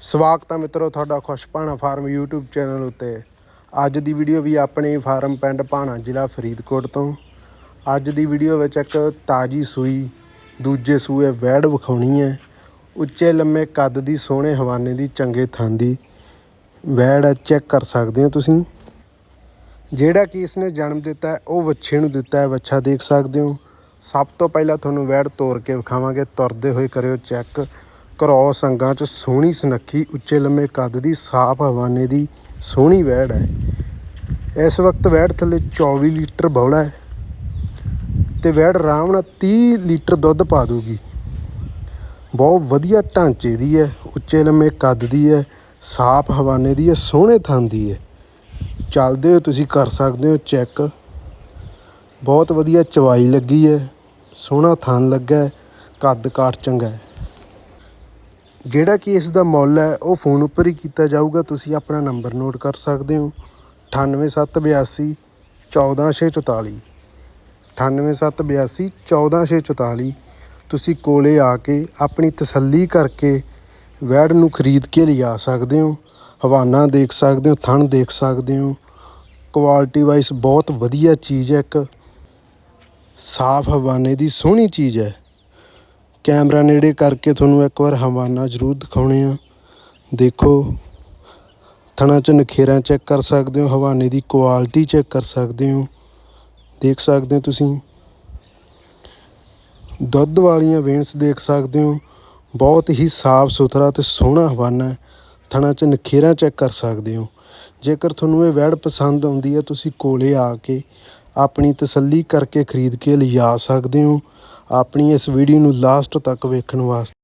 ਸਵਾਗਤ ਹੈ ਮਿੱਤਰੋ ਤੁਹਾਡਾ ਖੁਸ਼ਪਾਣਾ ਫਾਰਮ YouTube ਚੈਨਲ ਉੱਤੇ। ਅੱਜ ਦੀ ਵੀਡੀਓ ਵੀ ਆਪਣੇ ਫਾਰਮ ਪਿੰਡ ਭਾਣਾ ਜ਼ਿਲ੍ਹਾ ਫਰੀਦਕੋਟ ਤੋਂ। ਅੱਜ ਦੀ ਵੀਡੀਓ ਵਿੱਚ ਇੱਕ ਤਾਜੀ ਸੂਈ, ਦੂਜੇ ਸੂਏ ਵੈੜ ਵਿਖਾਉਣੀ ਹੈ। ਉੱਚੇ ਲੰਮੇ ਕੱਦ ਦੀ ਸੋਹਣੇ ਹਵਾਨੇ ਦੀ ਚੰਗੇ ਥਾਂ ਦੀ ਵੈੜ ਹੈ ਚੈੱਕ ਕਰ ਸਕਦੇ ਹੋ ਤੁਸੀਂ। ਜਿਹੜਾ ਕਿ ਇਸਨੇ ਜਨਮ ਦਿੱਤਾ ਉਹ ਵੱਛੇ ਨੂੰ ਦਿੱਤਾ ਹੈ, ਵੱਛਾ ਦੇਖ ਸਕਦੇ ਹੋ। ਸਭ ਤੋਂ ਪਹਿਲਾਂ ਤੁਹਾਨੂੰ ਵੈੜ ਤੋੜ ਕੇ ਵਿਖਾਵਾਂਗੇ। ਤੁਰਦੇ ਹੋਏ ਕਰਿਓ ਚੈੱਕ। ਕਰੋਸ ਅੰਗਾਂ 'ਚ ਸੋਹਣੀ ਸੁਨੱਖੀ, ਉੱਚੇ ਲੰਮੇ ਕੱਦ ਦੀ ਸਾਫ਼ ਹਵਾਨੇ ਦੀ ਸੋਹਣੀ ਵੈੜ ਹੈ। ਇਸ ਵਕਤ ਵੈੜ ਥੱਲੇ 24 ਲੀਟਰ ਬੌਲਾ ਹੈ ਤੇ ਵੈੜ ਆਰਾਮ ਨਾਲ 30 ਲੀਟਰ ਦੁੱਧ ਪਾ ਦੂਗੀ। ਬਹੁਤ ਵਧੀਆ ਢਾਂਚੇ ਦੀ ਹੈ, ਉੱਚੇ ਲੰਮੇ ਕੱਦ ਦੀ ਹੈ, ਸਾਫ਼ ਹਵਾਨੇ ਦੀ ਹੈ, ਸੋਹਣੇ ਥਾਂ ਦੀ ਹੈ। ਚੱਲਦੇ ਹੋ ਤੁਸੀਂ ਕਰ ਸਕਦੇ ਹੋ ਚੈੱਕ। ਬਹੁਤ ਵਧੀਆ ਚਵਾਈ ਲੱਗੀ ਹੈ, ਸੋਹਣਾ ਥਾਂ ਲੱਗਾ ਕੱਦ ਕਾਠ ਚੰਗਾ ਹੈ। ਜਿਹੜਾ ਕਿ ਇਸ ਦਾ ਮੁੱਲ ਹੈ, ਉਹ ਫੋਨ ਉੱਪਰ ਹੀ ਕੀਤਾ ਜਾਊਗਾ। ਤੁਸੀਂ ਆਪਣਾ ਨੰਬਰ ਨੋਟ ਕਰ ਸਕਦੇ ਹੋ। 98782 14644 98782 14644 ਤੁਸੀਂ ਕੋਲੇ ਆ ਕੇ ਆਪਣੀ ਤਸੱਲੀ ਕਰਕੇ ਵੈੜ ਨੂੰ ਖਰੀਦ ਕੇ ਲਿਆ ਸਕਦੇ ਹੋ। ਹਵਾਨਾ ਦੇਖ ਸਕਦੇ ਹੋ, ਥਣ ਦੇਖ ਸਕਦੇ ਹੋ। ਕੁਆਲਿਟੀ ਵਾਈਜ਼ ਬਹੁਤ ਵਧੀਆ ਚੀਜ਼ ਹੈ। ਇੱਕ ਸਾਫ਼ ਹਵਾਨੇ ਦੀ ਸੋਹਣੀ ਚੀਜ਼ ਹੈ। ਕੈਮਰਾ ਨੇੜੇ ਕਰਕੇ ਤੁਹਾਨੂੰ ਇੱਕ ਵਾਰ ਹਵਾਨਾ ਜ਼ਰੂਰ ਦਿਖਾਉਣੇ ਆ। ਦੇਖੋ, ਥਣਾ ਚ ਨਖੇਰਾਂ ਚੈੱਕ ਕਰ ਸਕਦੇ ਹੋ, ਹਵਾਨੇ ਦੀ ਕੁਆਲਿਟੀ ਚੈੱਕ ਕਰ ਸਕਦੇ ਹੋ। ਦੇਖ ਸਕਦੇ ਹੋ ਤੁਸੀਂ। ਦੁੱਧ ਵਾਲੀਆਂ ਵੇਨਸ ਦੇਖ ਸਕਦੇ ਹੋ। ਬਹੁਤ ਹੀ ਸਾਫ਼ ਸੁਥਰਾ ਤੇ ਸੋਹਣਾ ਹਵਾਨਾ ਹੈ। ਥਣਾ ਚ ਨਖੇਰਾਂ ਚੈੱਕ ਕਰ ਸਕਦੇ ਹੋ। ਜੇਕਰ ਤੁਹਾਨੂੰ ਇਹ ਵੈੜ ਪਸੰਦ ਆਉਂਦੀ ਹੈ, ਤੁਸੀਂ ਕੋਲੇ ਆ ਕੇ ਆਪਣੀ ਤਸੱਲੀ ਕਰਕੇ ਖਰੀਦ ਕੇ ਲਿਜਾ ਸਕਦੇ ਹੋ। ਆਪਣੀ ਇਸ ਵੀਡੀਓ ਨੂੰ ਲਾਸਟ ਤੱਕ ਵੇਖਣ ਵਾਸਤੇ।